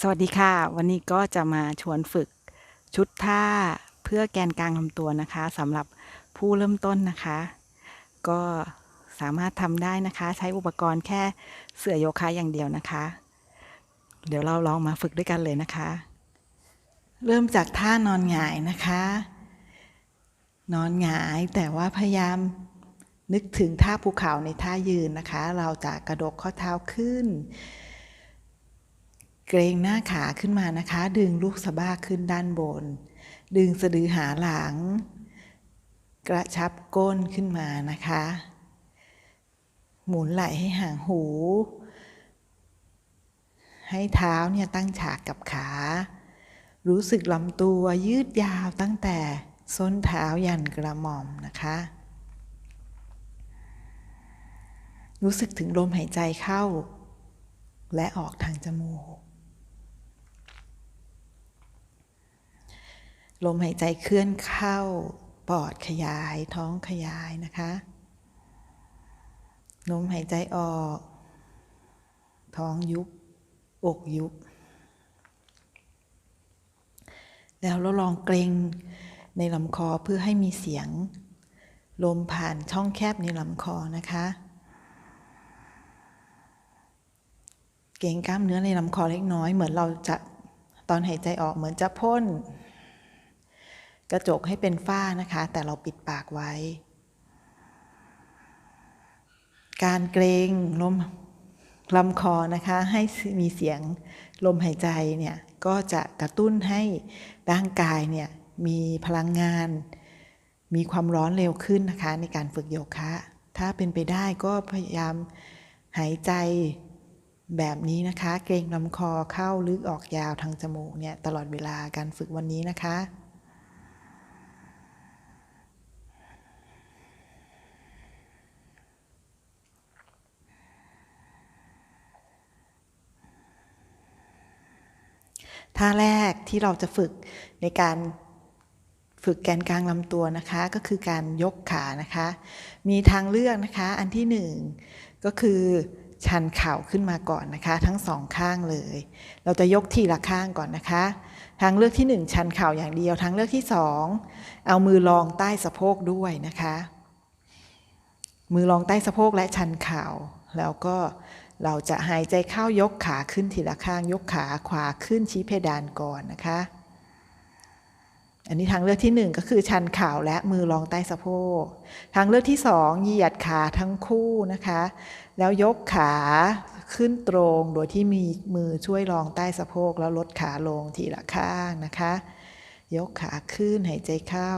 สวัสดีค่ะ วันนี้ก็จะมาชวนฝึกชุดท่าเพื่อแกนกลางลำตัวนะคะสำหรับผู้เริ่มต้นนะคะ ก็สามารถทำได้นะคะ ใช้อุปกรณ์แค่เสื่อโยคะอย่างเดียวนะคะ เดี๋ยวเราลองมาฝึกด้วยกันเลยนะคะ เริ่มจากท่านอนหงายนะคะ นอนหงายแต่ว่าพยายามนึกถึงท่าภูเขาในท่ายืนนะคะ เราจะกระดกข้อเท้าขึ้น เกรงหน้าขาขึ้นมานะคะ ดึงลูกสะบ้าขึ้นด้านบน ดึงสะดือหาหลัง กระชับก้นขึ้นมานะคะ หมุนไหล่ให้ห่างหู ให้เท้าเนี่ยตั้งฉากกับขา รู้สึกลำตัวยืดยาวตั้งแต่ส้นเท้ายันกระหม่อมนะคะ รู้สึกถึงลมหายใจเข้า และออกทางจมูก ลมหายใจเคลื่อนเข้า ปอดขยายท้องขยายนะคะ ลมหายใจออก ท้องยุบ อกยุบ แล้วเราลองเกรงในลำคอเพื่อให้มีเสียง ลมผ่านช่องแคบในลำคอนะคะ เกรงกล้ามเนื้อในลำคอเล็กน้อย เหมือนเราจะตอนหายใจออกเหมือนจะพ่น กระจกให้เป็นฝ้านะคะ แต่เราปิดปากไว้ การเกรงลมลำคอนะคะ ให้มีเสียงลมหายใจเนี่ยก็จะกระตุ้นให้ร่างกายเนี่ยมีพลังงาน มีความร้อนเร็วขึ้นนะคะ ในการฝึกโยคะ ถ้าเป็นไปได้ก็พยายามหายใจแบบนี้นะคะ เกรงลำคอเข้าลึกออกยาวทางจมูกเนี่ยตลอดเวลาการฝึกวันนี้นะคะ ท่าแรกที่เราจะฝึกในการฝึกแกนกลางลำตัวนะคะ ก็คือการยกขานะคะ มีทางเลือกนะคะ อันที่หนึ่งก็คือชันเข่าขึ้นมาก่อนนะคะ ทั้งสองข้างเลย เราจะยกทีละข้างก่อนนะคะ ทางเลือกที่หนึ่งชันเข่าอย่างเดียว ทางเลือกที่สองเอามือรองใต้สะโพกด้วยนะคะ มือรองใต้สะโพกและชันเข่าแล้วก็ เราจะหายใจเข้ายกขาขึ้นทีละข้าง ยกขาขวาขึ้นชี้เพดานก่อนนะคะ อันนี้ทางเลือกที่หนึ่งก็คือชันเข่าและมือรองใต้สะโพก ทางเลือกที่สองเหยียดขาทั้งคู่นะคะ แล้วยกขาขึ้นตรงโดยที่มีมือช่วยรองใต้สะโพก แล้วลดขาลงทีละข้างนะคะ ยกขาขึ้นหายใจเข้า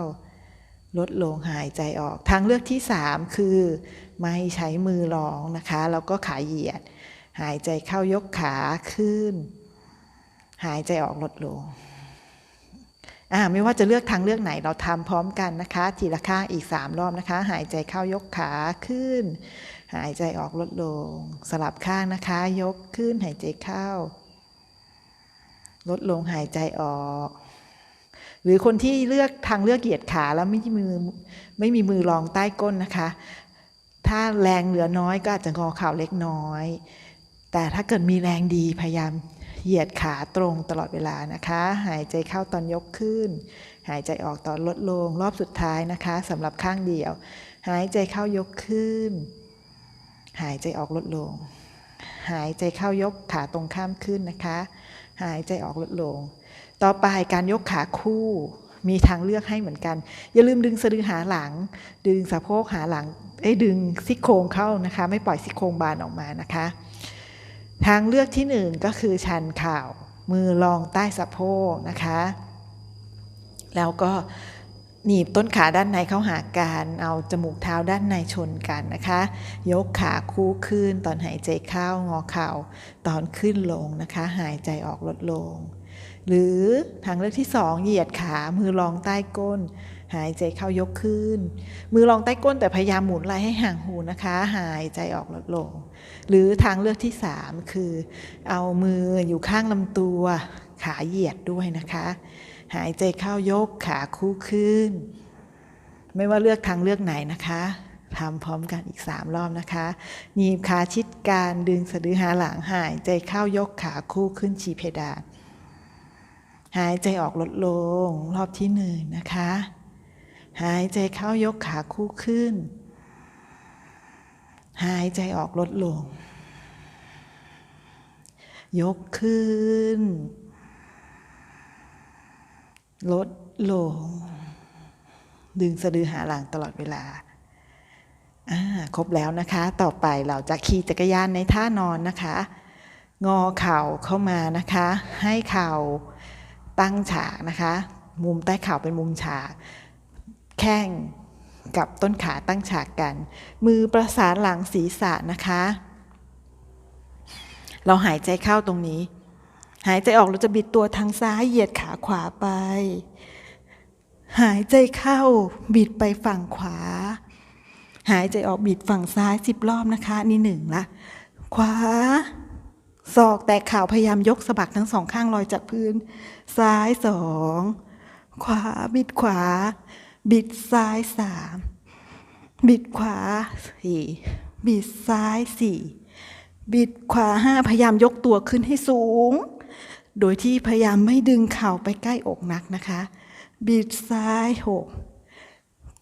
ลดลงหายใจออก ทางเลือกที่สามคือ ไม่ใช้มือรองนะคะ แล้วก็ขาเหยียด หายใจเข้ายกขาขึ้น หายใจออกลดลงอ่าไม่ว่าจะเลือกทางเลือกไหนเราทำพร้อมกันนะคะ ทีละข้างอีก 3 รอบนะคะ หายใจเข้ายกขาขึ้น หายใจออกลดลง สลับข้างนะคะ ยกขึ้นหายใจเข้า ลดลงหายใจออก หรือคนที่เลือกทางเลือกเหยียดขาแล้วไม่มีมือไม่มีมือรองใต้ก้นนะคะ ถ้าแรงเหลือน้อยก็อาจจะงอเข่าเล็กน้อย แต่ถ้าเกิดมีแรงดีพยายามเหยียดขาตรงตลอดเวลานะคะ หายใจเข้าตอนยกขึ้น หายใจออกตอนลดลงรอบสุดท้ายนะคะสำหรับข้างเดียว หายใจเข้ายกขึ้น หายใจออกลดลง หายใจเข้ายกขาตรงข้ามขึ้นนะคะ หายใจออกลดลง ต่อไปการยกขาคู่มีทางเลือกให้เหมือนกัน อย่าลืมดึงสะดือหาหลัง ดึงสะโพกหาหลังเอ้ดึงซี่โครงเข้านะคะ ไม่ปล่อยซี่โครงบานออกมานะคะ ทางเลือกที่หนึ่งก็คือชันเข่ามือรองใต้สะโพกนะคะ แล้วก็หนีบต้นขาด้านในเข้าหากันเอาจมูกเท้าด้านในชนกันนะคะ ยกขาคู่ขึ้น ตอนหายใจเข้างอเข่า ตอนขึ้นลงนะคะ หายใจออกลดลง หรือทางเลือกที่สองเหยียดขามือรองใต้ก้น หายใจเข้ายกขึ้น มือรองใต้ก้นแต่พยายามหมุนไหล่ให้ห่างหูนะคะ หายใจออกลดลง หรือทางเลือกที่สามคือ เอามืออยู่ข้างลำตัว ขาเหยียดด้วยนะคะ หายใจเข้ายกขาคู่ขึ้น ไม่ว่าเลือกทางเลือกไหนนะคะทำพร้อมกันอีก 3 รอบนะคะหนีบขาชิดกันดึงสะดือหาหลังหายใจเข้ายกขาคู่ขึ้นชี้เพดาน หายใจออกลดลงรอบที่หนึ่งนะคะ หายใจเข้ายกขาคู่ขึ้น หายใจออกลดลง ยกขึ้น ลดลง ดึงสะดือหาหลังตลอดเวลาครบแล้วนะคะ ต่อไปเราจะขี่จักรยานในท่านอนนะคะ งอเข่าเข้ามานะคะ ให้เข่า ตั้งฉากนะคะ มุมใต้เข่าเป็นมุมฉาก แข้งกับต้นขาตั้งฉากกัน มือประสานหลังศีรษะนะคะ เราหายใจเข้าตรงนี้ หายใจออกเราจะบิดตัวทางซ้ายเหยียดขาขวาไป หายใจเข้าบิดไปฝั่งขวา หายใจออกบิดฝั่งซ้ายสิบรอบนะคะ นี่หนึ่งละขวา ศอกแตะข่าวพยายามยกสะบักทั้งสองข้างลอยจากพื้น ซ้ายสองขวาบิดขวา บิดซ้ายสามบิดขวาสี่บิดซ้ายสี่บิดขวาห้าพยายามยกตัวขึ้นให้สูง โดยที่พยายามไม่ดึงเข่าไปใกล้อกนักนะคะ บิดซ้ายหก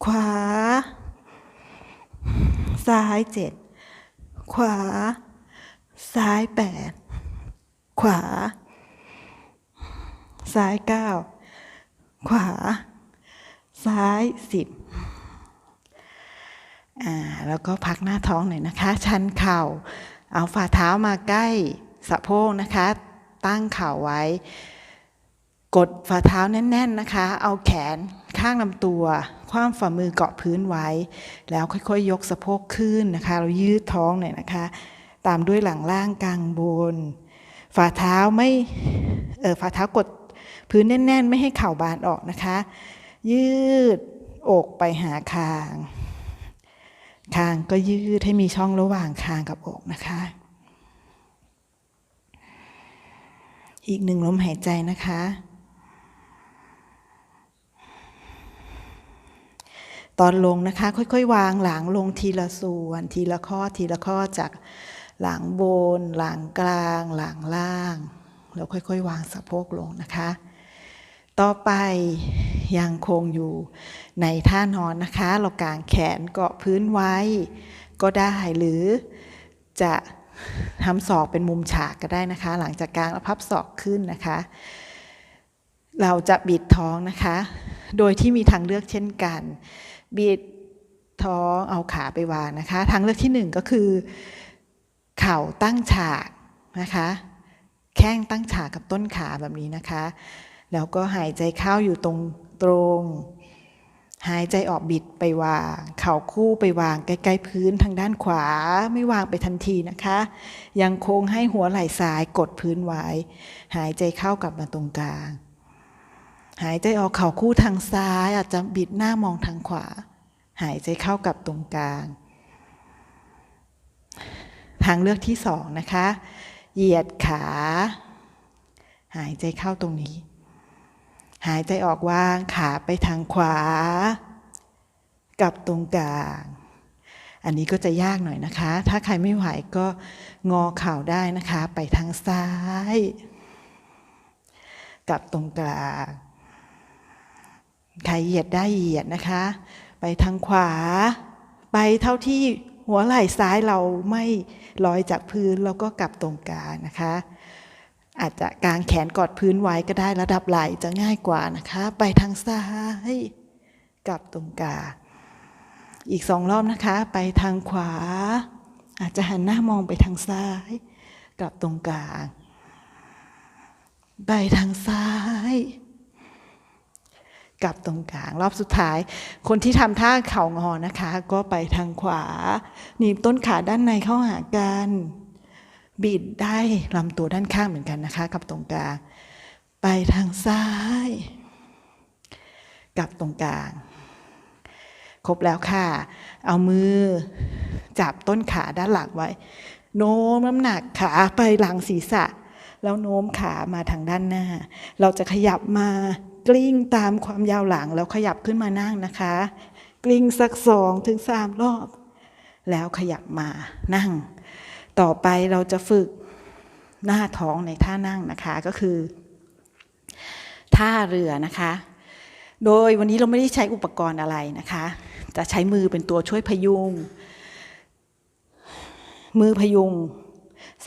ขวา ซ้ายเจ็ดขวา ซ้ายแปดขวา ซ้ายเก้าขวา ซ้ายสิบอ่าแล้วก็พักหน้าท้องหน่อยนะคะ ชันเข่า เอาฝ่าเท้ามาใกล้สะโพกนะคะ ตั้งเข่าไว้ กดฝ่าเท้าแน่น ๆนะคะ เอาแขนข้างลำตัว คว้ำฝ่ามือเกาะพื้นไว้ แล้วค่อยๆ ยกสะโพกขึ้นนะคะ เรายืดท้องหน่อยนะคะ ตามด้วยหลังล่างกลางบน ฝ่าเท้าไม่เออฝ่าเท้ากดพื้นแน่น ๆ ไม่ให้เข่าบานออกนะคะ ยืดอกไปหาคาง คางก็ยืดให้มีช่องระหว่างคางกับอกนะคะ อีกหนึ่งลมหายใจนะคะ ตอนลงนะคะ ค่อย ๆ วางหลังลงทีละส่วน ทีละข้อทีละข้อจาก หลังบน หลังกลาง หลังล่าง แล้วค่อยๆ วางสะโพกลงนะคะ ต่อไปยังคงอยู่ในท่านอนนะคะ เรากางแขนเกาะพื้นไว้ ก็ได้หรือจะทำศอกเป็นมุมฉากก็ได้นะคะ หลังจากกลางแล้วพับศอกขึ้นนะคะ เราจะบิดท้องนะคะ โดยที่มีทางเลือกเช่นกัน บิดท้องเอาขาไปวางนะคะ ทางเลือกที่หนึ่งก็คือ เข่าตั้งฉากนะคะ แข้งตั้งฉากกับต้นขาแบบนี้นะคะ แล้วก็หายใจเข้าอยู่ตรงตรง หายใจออกบิดไปวาง เข่าคู่ไปวางใกล้ๆพื้นทางด้านขวาไม่วางไปทันทีนะคะ ยังคงให้หัวไหล่ซ้ายกดพื้นไว้ หายใจเข้ากลับมาตรงกลาง หายใจออกเข่าคู่ทางซ้ายอาจจะบิดหน้ามองทางขวา หายใจเข้ากับตรงกลาง ทางเลือกที่สองนะคะ เหยียดขา หายใจเข้าตรงนี้ หายใจออกวางขาไปทางขวา กับตรงกลาง อันนี้ก็จะยากหน่อยนะคะ ถ้าใครไม่ไหวก็งอเข่าได้นะคะ ไปทางซ้าย กับตรงกลางใครเหยียดได้เหยียดนะคะ ไปทางขวา ไปเท่าที่ หัวไหล่ซ้ายเราไม่ลอยจากพื้นแล้วก็กลับตรงกลางนะคะ อาจจะกางแขนกอดพื้นไว้ก็ได้ระดับไหล่จะง่ายกว่านะคะ ไปทางซ้ายกลับตรงกลางอีกสองรอบนะคะ ไปทางขวา อาจจะหันหน้ามองไปทางซ้าย กลับตรงกลาง ไปทางซ้าย กลับตรงกลาง รอบสุดท้าย คนที่ทำท่าเข่างอนะคะ ก็ไปทางขวา หนีบต้นขาด้านในเข้าหากันบิดได้ลำตัวด้านข้างเหมือนกันนะคะ กับตรงกลาง ไปทางซ้าย กับตรงกลาง ครบแล้วค่ะ เอามือจับต้นขาด้านหลังไว้ โน้มน้ำหนักขาไปหลังศีรษะ แล้วโน้มขามาทางด้านหน้า เราจะขยับมา กลิ้งตามความยาวหลังแล้วขยับขึ้นมานั่งนะคะ กลิ้งสักสองถึงสามรอบ แล้วขยับมานั่ง ต่อไปเราจะฝึกหน้าท้องในท่านั่งนะคะก็คือ ท่าเรือนะคะ โดยวันนี้เราไม่ได้ใช้อุปกรณ์อะไรนะคะจะใช้มือเป็นตัวช่วยพยุง มือพยุง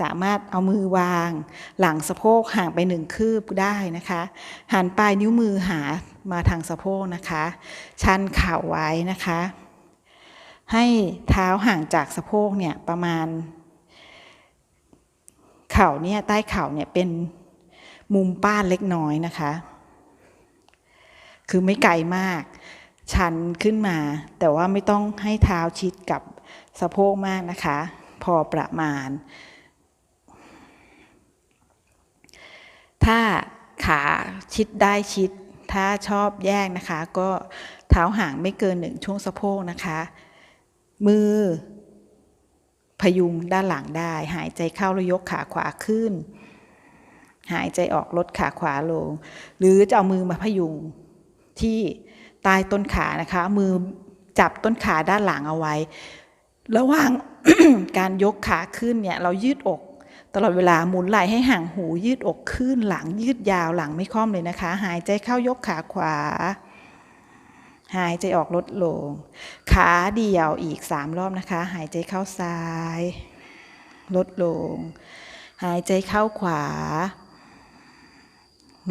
สามารถเอามือวาง หลังสะโพกห่างไปหนึ่งคืบได้นะคะ หันปลายนิ้วมือหามาทางสะโพกนะคะ ชันเข่าไว้นะคะ ให้เท้าห่างจากสะโพกเนี่ยประมาณ เข่าเนี่ยใต้เข่าเนี่ยเป็นมุมป้านเล็กน้อยนะคะ คือไม่ไกลมาก ชันขึ้นมา แต่ว่าไม่ต้องให้เท้าชิดกับสะโพกมากนะคะ พอประมาณ ถ้าขาชิดได้ชิด ถ้าชอบแยกนะคะ ก็เท้าห่างไม่เกินหนึ่งช่วงสะโพกนะคะ มือ พยุงด้านหลังได้ หายใจเข้าแล้วยกขาขวาขึ้น หายใจออกลดขาขวาลง หรือจะเอามือมาพยุงที่ใต้ต้นขานะคะ มือจับต้นขาด้านหลังเอาไว้ ระหว่างการยกขาขึ้นเนี่ย เรายืดอก ตลอดเวลาหมุนไหล่ให้ห่างหูยืดอกขึ้นหลังยืดยาวหลังไม่ค่อมเลยนะคะ หายใจเข้ายกขาขวา หายใจออกลดลง ขาเดี่ยวอีกสามรอบนะคะ หายใจเข้าซ้าย ลดลง หายใจเข้าขวา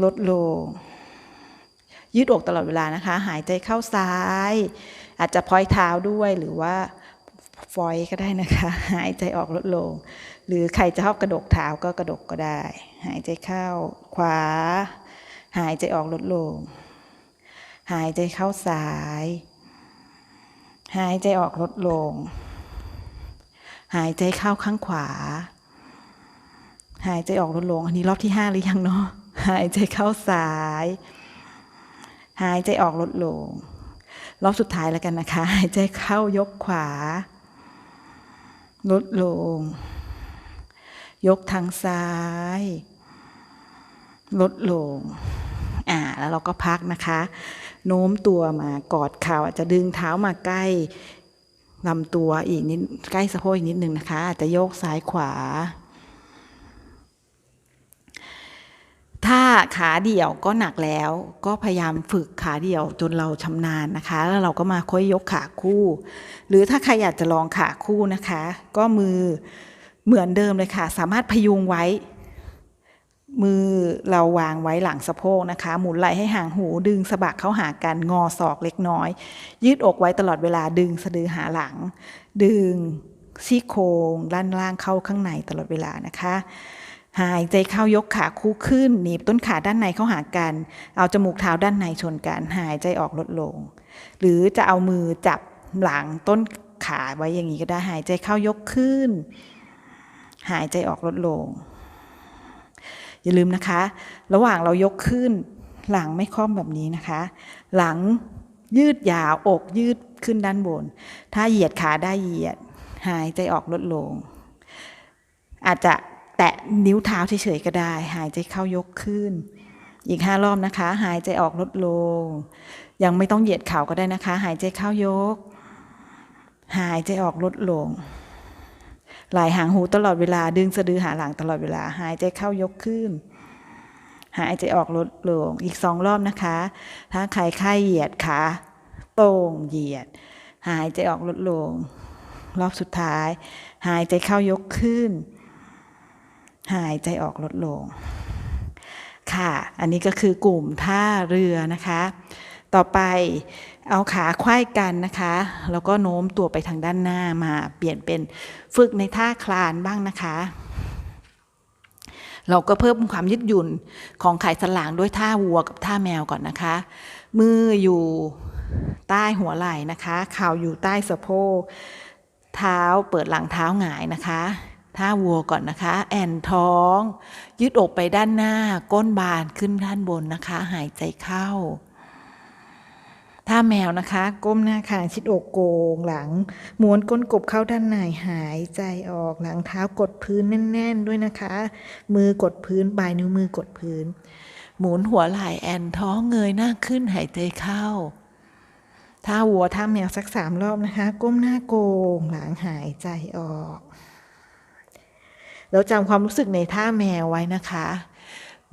ลดลง ยืดอกตลอดเวลานะคะ หายใจเข้าซ้าย อาจจะพอยเท้าด้วยหรือว่าฟอยก็ได้นะคะ หายใจออกลดลง หรือใครจะชอบกระดกเท้าก็กระดกก็ได้ หายใจเข้าขวา หายใจออกลดลง หายใจเข้าซ้าย หายใจออกลดลง หายใจเข้าข้างขวา หายใจออกลดลง อันนี้รอบที่ห้าหรือยังเนาะหายใจเข้าซ้าย หายใจออกลดลง รอบสุดท้ายแล้วกันนะคะ หายใจเข้ายกขวา ลดลง ยกทางซ้าย ลดลง อ่า แล้วเราก็พักนะคะ โน้มตัวมากอดเข่าอาจจะดึงเท้ามาใกล้ลำตัวอีกนิดใกล้สะโพกอีกนิดนึงนะคะ อาจจะโยกซ้ายขวา ถ้าขาเดี่ยวก็หนักแล้วก็พยายามฝึกขาเดี่ยวจนเราชำนาญนะคะ แล้วเราก็มาค่อยยกขาคู่ หรือถ้าใครอยากจะลองขาคู่นะคะ ก็มือ เหมือนเดิมเลยค่ะ สามารถพยุงไว้ มือเราวางไว้หลังสะโพกนะคะ หมุนไหล่ให้ห่างหูดึงสะบักเข้าหากันงอศอกเล็กน้อย ยืดอกไว้ตลอดเวลาดึงสะดือหาหลัง ดึงซี่โครงด้านล่างเข้าข้างในตลอดเวลานะคะ หายใจเข้ายกขาคู่ขึ้นหนีบต้นขาด้านในเข้าหากัน เอาจมูกเท้าด้านในชนกัน หายใจออกลดลง หรือจะเอามือจับหลังต้นขาไว้อย่างนี้ก็ได้หายใจเข้ายกขึ้น หายใจออกลดลง อย่าลืมนะคะ ระหว่างเรายกขึ้นหลังไม่ค่อมแบบนี้นะคะ หลังยืดยาวอกยืดขึ้นด้านบน ถ้าเหยียดขาได้เหยียด หายใจออกลดลง อาจจะแตะนิ้วเท้าเฉยๆก็ได้ หายใจเข้ายกขึ้น อีกห้ารอบนะคะ หายใจออกลดลง ยังไม่ต้องเหยียดเข่าก็ได้นะคะ หายใจเข้ายก หายใจออกลดลง ไหลหางหูตลอดเวลา ดึงสะดือหาหลังตลอดเวลา หายใจเข้ายกขึ้น หายใจออกลดลง อีกสองรอบนะคะ ถ้าใครไข้เหยียดขาตรงเหยียด หายใจออกลดลง รอบสุดท้าย หายใจเข้ายกขึ้น หายใจออกลดลง ค่ะ อันนี้ก็คือกลุ่มท่าเรือนะคะ ต่อไปเอาขาไขว้กันนะคะ แล้วก็โน้มตัวไปทางด้านหน้ามาเปลี่ยนเป็นฝึกในท่าคลานบ้างนะคะ เราก็เพิ่มความยืดหยุ่นของไขสันหลังด้วยท่าวัวกับท่าแมวก่อนนะคะ มืออยู่ใต้หัวไหล่นะคะเข่าอยู่ใต้สะโพกเท้าเปิดหลังเท้าหงายนะคะท่าวัวก่อนนะคะ แอนท้อง ยืดอกไปด้านหน้า ก้นบานขึ้นด้านบนนะคะ หายใจเข้า ท่าแมวนะคะ ก้มหน้าคางชิดอกโกงหลังม้วนก้นกบเข้าด้านในหายใจออกหลังเท้ากดพื้นแน่น ๆ ด้วยนะคะ มือกดพื้นปลายนิ้วมือกดพื้น หมุนหัวไหล่แอนท้องเงยหน้าขึ้นหายใจเข้าท่าวัวท่าแมวสักสามรอบนะคะ ก้มหน้าโกงหลังหายใจออกแล้วจำความรู้สึกในท่าแมวไว้นะคะ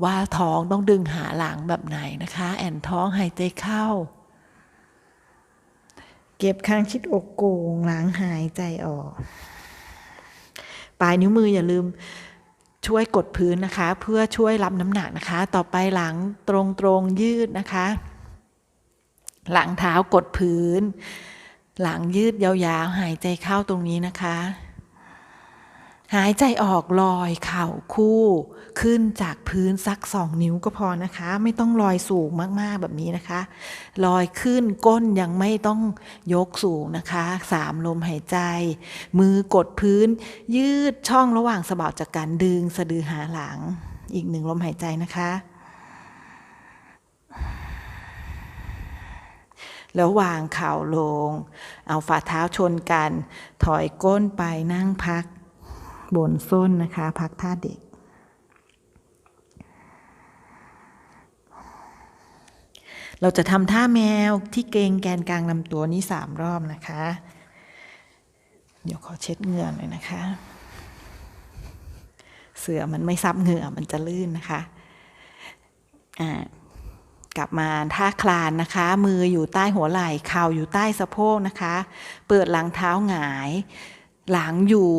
ว่าท้องต้องดึงหาหลังแบบไหนนะคะ แอนท้องหายใจเข้า ก็บข้างชิดอกโก่งหลังหายใจออก ปลายนิ้วมืออย่าลืมช่วยกดพื้นนะคะ เพื่อช่วยรับน้ำหนักนะคะ ต่อไปหลังตรงตรงๆยืดนะคะ หลังเท้ากดพื้น หลังยืดยาวๆ หายใจเข้าตรงนี้นะคะ หายใจออกลอยเข่าคู่ขึ้นจากพื้นสักสองนิ้วก็พอนะคะ ไม่ต้องลอยสูงมากๆแบบนี้นะคะ ลอยขึ้นก้นยังไม่ต้องยกสูงนะคะสามลมหายใจ มือกดพื้น ยืดช่องระหว่างสะบักจากการดึงสะดือหาหลัง อีกหนึ่งลมหายใจนะคะ แล้ววางเข่าลง เอาฝ่าเท้าชนกัน ถอยก้นไปนั่งพัก บนส้นนะคะพักท่าเด็ก เราจะทำท่าแมวที่เกรงแกนกลางลำตัวนี้สามรอบนะคะ เดี๋ยวขอเช็ดเหงื่อหน่อยนะคะ เสือมันไม่ซับเหงื่อมันจะลื่นนะคะอ่ากลับมาท่าคลานนะคะ มืออยู่ใต้หัวไหล่เข่าอยู่ใต้สะโพกนะคะ เปิดหลังเท้าหงาย หลังอยู่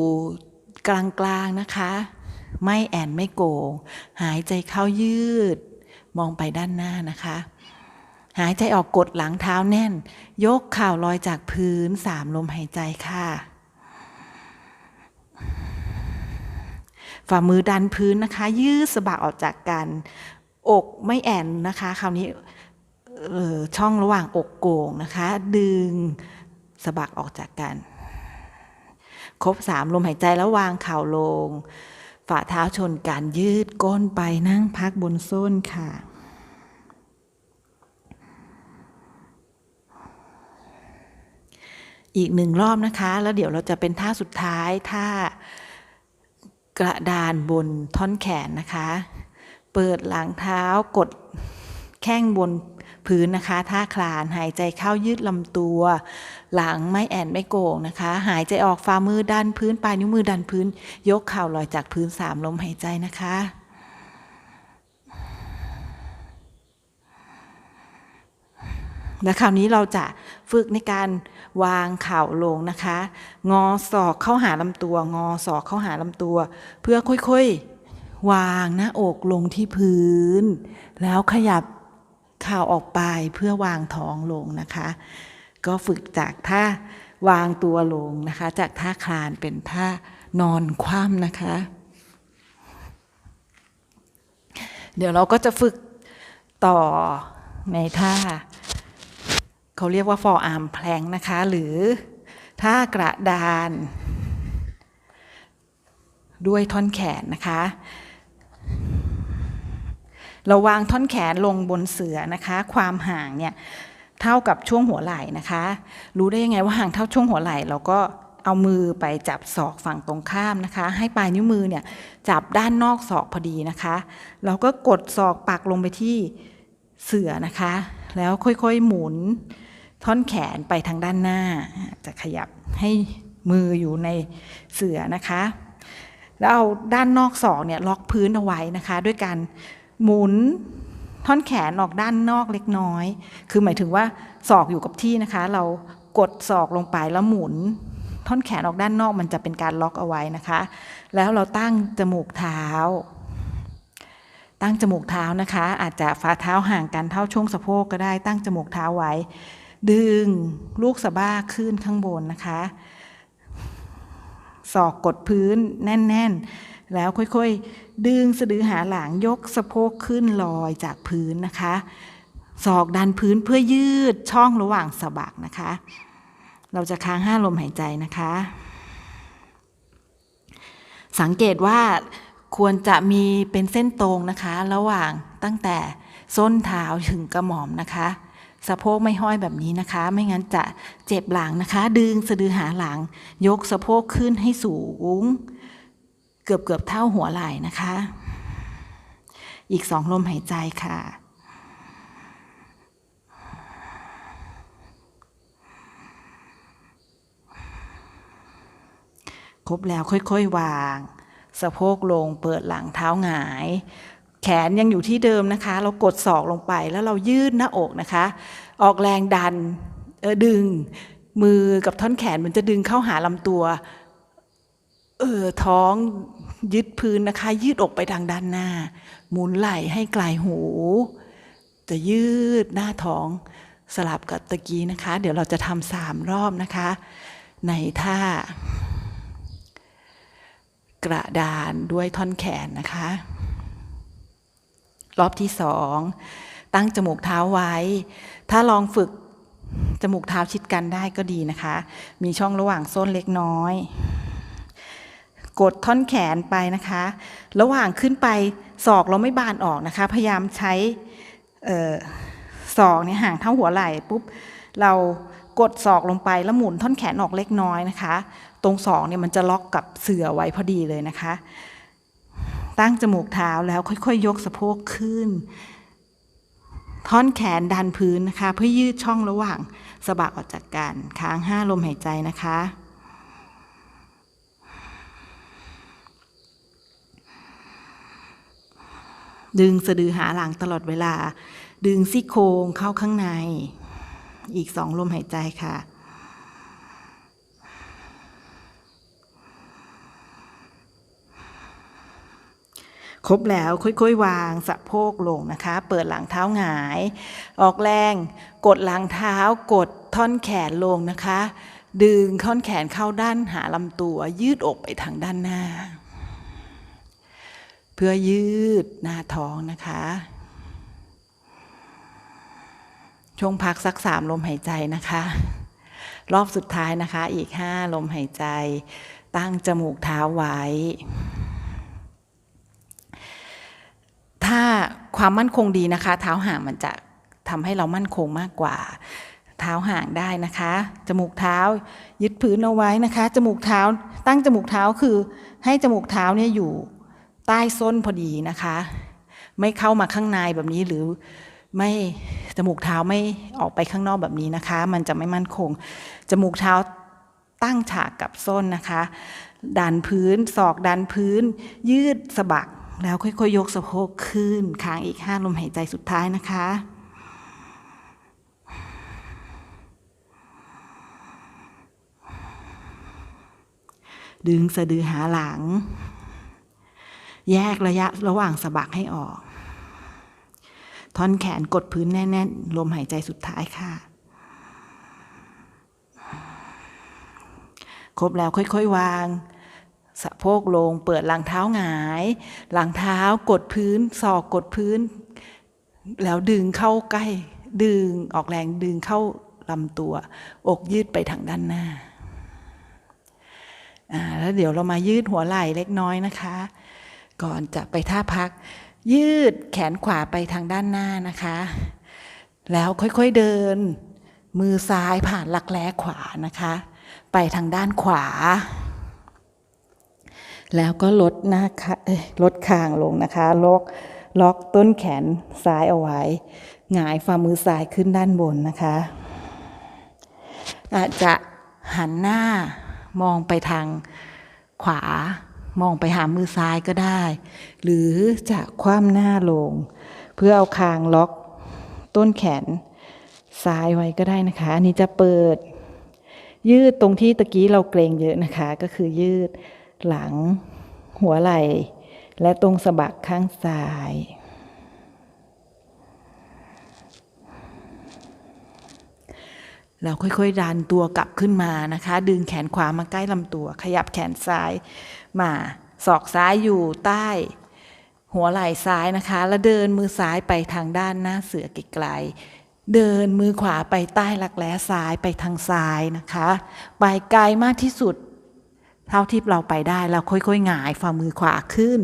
กลางๆนะคะ ไม่แอนไม่โกงหายใจเข้ายืด มองไปด้านหน้านะคะ หายใจออกกดหลังเท้าแน่น ยกข่าวลอยจากพื้นสามลมหายใจค่ะฝ่ามือดันพื้นนะคะ ยืดสะบักออกจากกัน อกไม่แอนนะคะ คราวนี้ช่องระหว่างอกโก่งนะคะ ดึงสะบักออกจากกัน ครบสามลมหายใจแล้ววางเข่าลง ฝ่าเท้าชนกันยืดก้นไปนั่งพักบนส้นค่ะอีกหนึ่งรอบนะคะ แล้วเดี๋ยวเราจะเป็นท่าสุดท้ายท่ากระดานบนท่อนแขนนะคะ เปิดหลังเท้ากดแข้งบนพื้นนะคะ ท่าคลานหายใจเข้ายืดลำตัว หลังไม่แอนไม่โก่งนะคะ หายใจออกฝ่ามือดันพื้นปลายนิ้วมือดันพื้น ยกเข่าลอยจากพื้นสามลมหายใจนะคะและคราวนี้เราจะฝึกในการวางเข่าลงนะคะ งอศอกเข้าหาลำตัว งอศอกเข้าหาลำตัว เพื่อค่อยๆ วางหน้าอกลงที่พื้น แล้วขยับเข่าออกไปเพื่อวางท้องลงนะคะ ก็ฝึกจากท่าวางตัวลงนะคะ จากท่าคลานเป็นท่านอนคว่ำนะคะ เดี๋ยวเราก็จะฝึกต่อในท่า เขาเรียกว่า forearm plank นะคะ หรือท่ากระดาน ด้วยท่อนแขนนะคะ เราวางท่อนแขนลงบนเสือนะคะ ความห่างเนี่ย เท่ากับช่วงหัวไหล่นะคะ รู้ได้ยังไงว่าห่างเท่าช่วงหัวไหล่เราก็เอามือไปจับศอกฝั่งตรงข้ามนะคะ ให้ปลายนิ้วมือเนี่ยจับด้านนอกศอกพอดีนะคะ เราก็กดศอกปักลงไปที่เสือนะคะ แล้วค่อยๆหมุนท่อนแขนไปทางด้านหน้า จะขยับให้มืออยู่ในเสือนะคะ แล้วเอาด้านนอกศอกเนี่ยล็อกพื้นเอาไว้นะคะ ด้วยการหมุน ท่อนแขนออกด้านนอกเล็กน้อย คือหมายถึงว่าศอกอยู่กับที่นะคะ เรากดศอกลงไปแล้วหมุน ท่อนแขนออกด้านนอกมันจะเป็นการล็อกเอาไว้นะคะ แล้วเราตั้งจมูกเท้า ตั้งจมูกเท้านะคะ อาจจะฝ่าเท้าห่างกันเท่าช่วงสะโพกก็ได้ ตั้งจมูกเท้าไว้ ดึงลูกสะบ้าขึ้นข้างบนนะคะศอกกดพื้นแน่น ๆ แล้วค่อยๆ ดึงสะดือหาหลังยกสะโพกขึ้นลอยจากพื้นนะคะศอกดันพื้นเพื่อยืดช่องระหว่างสะบักนะคะ เราจะค้างห้าลมหายใจนะคะ สังเกตว่าควรจะมีเป็นเส้นตรงนะคะ ระหว่างตั้งแต่ส้นเท้าถึงกระหม่อมนะคะ สะโพกไม่ห้อยแบบนี้นะคะ ไม่งั้นจะเจ็บหลังนะคะ ดึงสะดือหาหลัง ยกสะโพกขึ้นให้สูง เกือบเกือบเท่าหัวไหล่นะคะ อีกสองลมหายใจค่ะครบแล้วค่อยๆ วาง สะโพกลงเปิดหลังเท้าหงายแแขนยังอยู่ที่เดิมนะคะ เรากดศอกลงไปแล้วเรายืดหน้าอกนะคะ ออกแรงดันเออดึง มือกับท่อนแขนมันจะดึงเข้าหาลำตัว เออท้อง ยึดพื้นนะคะ ยืดอกไปทางด้านหน้า หมุนไหล่ให้ไกลหู จะยืดหน้าท้องสลับกับตะกี้นะคะ เดี๋ยวเราจะทำสามรอบนะคะ ในท่า กระดานด้วยท่อนแขนนะคะ รอบที่สองตั้งจมูกเท้าไว้ ถ้าลองฝึกจมูกเท้าชิดกันได้ก็ดีนะคะ มีช่องระหว่างส้นเล็กน้อย กดท่อนแขนไปนะคะ ระหว่างขึ้นไปศอกเราไม่บานออกนะคะ พยายามใช้เอ่อศอกเนี่ยห่างเท่าหัวไหล่ปุ๊บเรากดศอกลงไปแล้วหมุนท่อนแขนออกเล็กน้อยนะคะ ตรงศอกเนี่ยมันจะล็อกกับเสือไว้พอดีเลยนะคะ ตั้งจมูกเท้าแล้วค่อยๆยกสะโพกขึ้น ท่อนแขนดันพื้นนะคะ เพื่อยืดช่องระหว่างสะบักออกจากกันค้างห้าลมหายใจนะคะ ดึงสะดือหาหลังตลอดเวลา ดึงซี่โครงเข้าข้างใน อีกสองลมหายใจค่ะ ครบแล้วค่อยๆ วางสะโพกลงนะคะ เปิดหลังเท้าหงาย ออกแรง กดหลังเท้ากดท่อนแขนลงนะคะ ดึงท่อนแขนเข้าด้านหาลำตัวยืดอกไปทางด้านหน้า เพื่อยืดหน้าท้องนะคะ ช่วงพักสักสามลมหายใจนะคะ รอบสุดท้ายนะคะอีกห้าลมหายใจ ตั้งจมูกเท้าไว้ ถ้าความมั่นคงดีนะคะ เท้าห่างมันจะทำให้เรามั่นคงมากกว่า เท้าห่างได้นะคะ จมูกเท้ายึดพื้นเอาไว้นะคะ จมูกเท้าตั้งจมูกเท้าคือให้จมูกเท้าเนี่ยอยู่ ใต้ส้นพอดีนะคะ ไม่เข้ามาข้างในแบบนี้หรือไม่จมูกเท้าไม่ออกไปข้างนอกแบบนี้นะคะ มันจะไม่มั่นคง จมูกเท้าตั้งฉากกับส้นนะคะ ดันพื้นศอกดันพื้น ยืดสะบักแล้วค่อยๆยกสะโพกขึ้นค้างอีกห้าลมหายใจสุดท้ายนะคะ ดึงสะดือหาหลัง แยกระยะระหว่างสะบักให้ออก ท่อนแขนกดพื้นแน่นๆ ลมหายใจสุดท้ายค่ะ ครบแล้วค่อยๆ วาง สะโพกลง เปิดหลังเท้าหงาย หลังเท้ากดพื้น ศอกกดพื้น แล้วดึงเข้าใกล้ ดึงออกแรงดึงเข้าลำตัว อกยืดไปทางด้านหน้าอ่าแล้วเดี๋ยวเรามายืดหัวไหล่เล็กน้อยนะคะ ก่อนจะไปท่าพัก ยืดแขนขวาไปทางด้านหน้านะคะ แล้วค่อยๆเดิน มือซ้ายผ่านหลักแร้ขวานะคะ ไปทางด้านขวา แล้วก็ลดหน้าลดคางลงนะคะล็อกล็อกต้นแขนซ้ายเอาไว้หงายฝ่ามือซ้ายขึ้นด้านบนนะคะอาจจะหันหน้ามองไปทางขวา มองไปหามือซ้ายก็ได้ หรือจะคว่ำหน้าลง เพื่อเอาคางล็อกต้นแขนซ้ายไว้ก็ได้นะคะ อันนี้จะเปิด ยืดตรงที่ตะกี้เราเกรงเยอะนะคะ ก็คือยืดหลังหัวไหล่ และตรงสะบักข้างซ้ายเราค่อยๆ ดันตัวกลับขึ้นมานะคะ ดึงแขนขวามาใกล้ลำตัว ขยับแขนซ้าย มาศอกซ้ายอยู่ใต้ หัวไหล่ซ้ายนะคะ แล้วเดินมือซ้ายไปทางด้านหน้าเสือไกลๆเดินมือขวาไปใต้หลักแร้ซ้ายไปทางซ้ายนะคะไปไกลมากที่สุด เท่าที่เราไปได้เราค่อยๆหงายฝ่ามือขวาขึ้น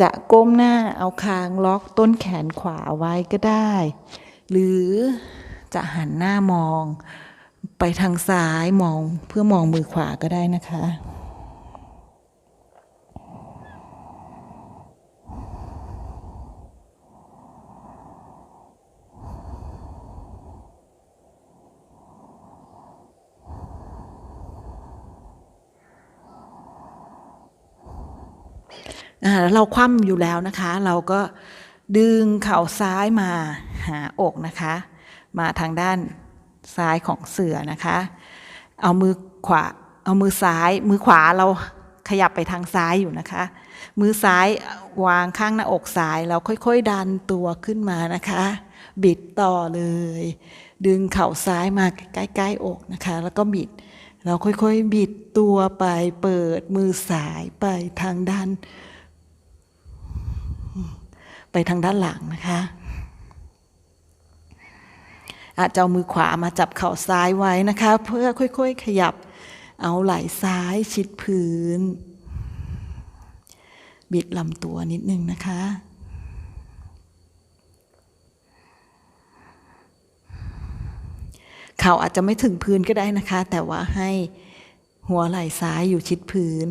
จะก้มหน้าเอาคางล็อกต้นแขนขวาไว้ก็ได้ หรือจะหันหน้ามอง ไปทางซ้ายมองเพื่อมองมือขวาก็ได้นะคะ เราคว่ำอยู่แล้วนะคะ เราก็ดึงเข่าซ้ายมาหาอกนะคะ มาทางด้านซ้ายของเสือนะคะ เอามือขวาเอามือซ้าย มือขวาเราขยับไปทางซ้ายอยู่นะคะ มือซ้ายวางข้างหน้าอกซ้ายแล้วค่อย ๆ ดันตัวขึ้นมานะคะ บิดต่อเลย ดึงเข่าซ้ายมาใกล้ๆอกนะคะ แล้วก็บิด เราค่อยๆ บิดตัวไปเปิดมือซ้ายไปทางด้าน ไปทางด้านหลังนะคะอาจจะเอามือขวามาจับเข่าซ้ายไว้นะคะ เพื่อค่อย ๆ ขยับ เอาไหล่ซ้ายชิดพื้น บิดลำตัวนิดนึงนะคะ เข่าอาจจะไม่ถึงพื้นก็ได้นะคะ แต่ว่าให้หัวไหล่ซ้ายอยู่ชิดพื้น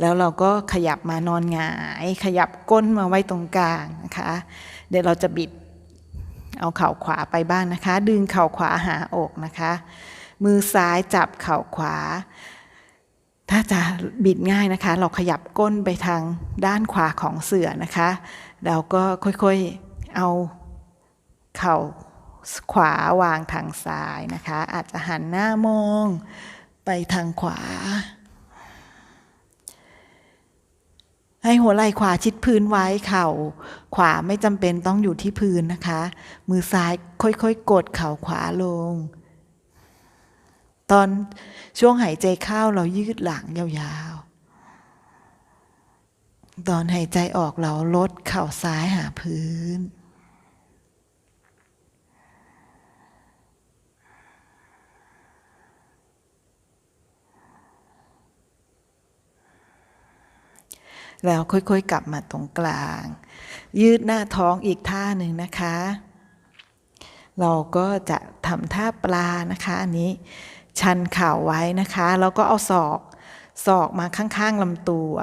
แล้วเราก็ขยับมานอนหงาย ขยับก้นมาไว้ตรงกลางนะคะ เดี๋ยวเราจะบิดเอาเข่าขวาไปบ้างนะคะ ดึงเข่าขวาหาอกนะคะ มือซ้ายจับเข่าขวา ถ้าจะบิดง่ายนะคะ เราขยับก้นไปทางด้านขวาของเสือนะคะแล้วก็ค่อยๆเอาเข่าขวาวางทางซ้ายนะคะ อาจจะหันหน้ามองไปทางขวา ให้หัวไหล่ขวาชิดพื้นไว้เข่า ขวาไม่จำเป็นต้องอยู่ที่พื้นนะคะ มือซ้ายค่อยๆ กดเข่าขวาลง ตอนช่วงหายใจเข้าเรายืดหลังยาวๆ ตอนหายใจออกเราลดเข่าซ้ายหาพื้น แล้วค่อยๆ กลับมาตรงกลาง ยืดหน้าท้องอีกท่าหนึ่งนะคะ เราก็จะทำท่าปลานะคะอันนี้ ชันเข่าไว้นะคะ แล้วก็เอาศอกศอกมาข้างๆลำตัว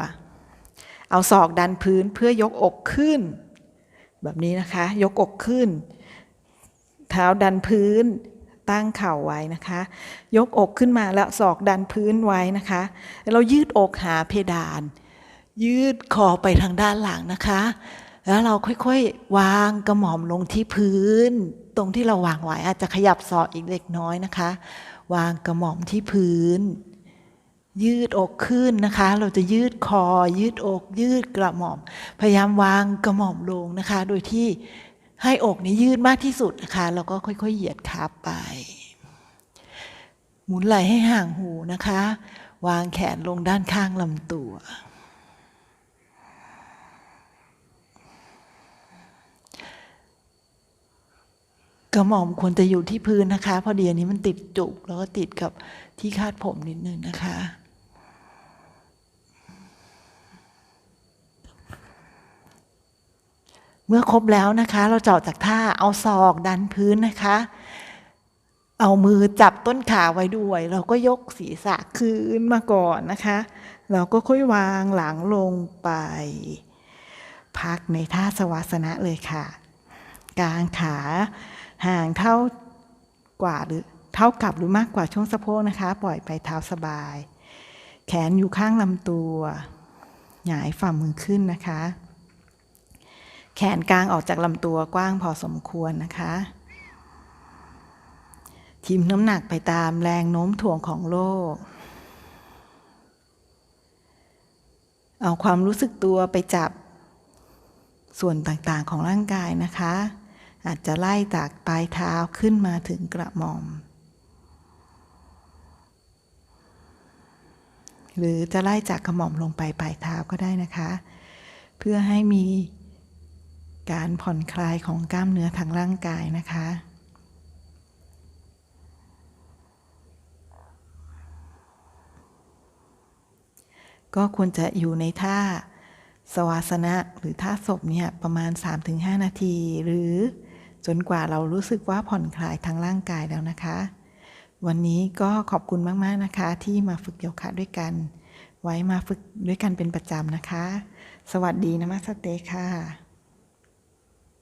เอาศอกดันพื้นเพื่อยกอกขึ้น แบบนี้นะคะ ยกอกขึ้น เท้าดันพื้นตั้งเข่าไว้นะคะ ยกอกขึ้นมาแล้วศอกดันพื้นไว้นะคะ เรายืดอกหาเพดาน ยืดคอไปทางด้านหลังนะคะ แล้วเราค่อยๆ วางกระหม่อมลงที่พื้น ตรงที่เราวางไว้อาจจะขยับศอกอีกเล็กน้อยนะคะ วางกระหม่อมที่พื้น ยืดอกขึ้นนะคะ เราจะยืดคอ ยืดอก ยืดกระหม่อม พยายามวางกระหม่อมลงนะคะ โดยที่ให้อกนี้ยืดมากที่สุดนะคะแล้วก็ค่อยๆ เหยียดขาไป หมุนไหล่ให้ห่างหูนะคะ วางแขนลงด้านข้างลำตัว กระหม่อมควรจะอยู่ที่พื้นนะคะ เพอดีอันนี้มันติดจุก แล้วก็ติดกับที่คาดผมนิดนึงนะคะ เมื่อครบแล้วนะคะ เราเจาะจากท่าเอาศอกดันพื้นนะคะ เอามือจับต้นขาไว้ด้วย เราก็ยกศีรษะคืนมาก่อนนะคะ เราก็ค่อยวางหลังลงไป พักในท่าสวาสนะเลยค่ะกางขา ห่างเท่ากว่าหรือเท่ากับหรือมากกว่าช่วงสะโพกนะคะ ปล่อยไปเท้าสบาย แขนอยู่ข้างลำตัว หงายฝ่ามือขึ้นนะคะ แขนกลางออกจากลำตัวกว้างพอสมควรนะคะทิมน้ำหนักไปตามแรงโน้มถ่วงของโลก เอาความรู้สึกตัวไปจับส่วนต่างๆของร่างกายนะคะ อาจจะไล่จากปลายเท้าขึ้นมาถึงกระหม่อม หรือจะไล่จากกระหม่อมลงไปปลายเท้าก็ได้นะคะ เพื่อให้มีการผ่อนคลายของกล้ามเนื้อทางร่างกายนะคะ ก็ควรจะอยู่ในท่าสวาสนะหรือท่าศพเนี่ยประมาณ 3-5 นาทีหรือ จนกว่าเรารู้สึกว่าผ่อนคลายทางร่างกายแล้วนะคะ วันนี้ก็ขอบคุณมากๆนะคะ ที่มาฝึกโยคะด้วยกัน ไว้มาฝึกด้วยกันเป็นประจำนะคะ สวัสดีนะมัสเตค่ะ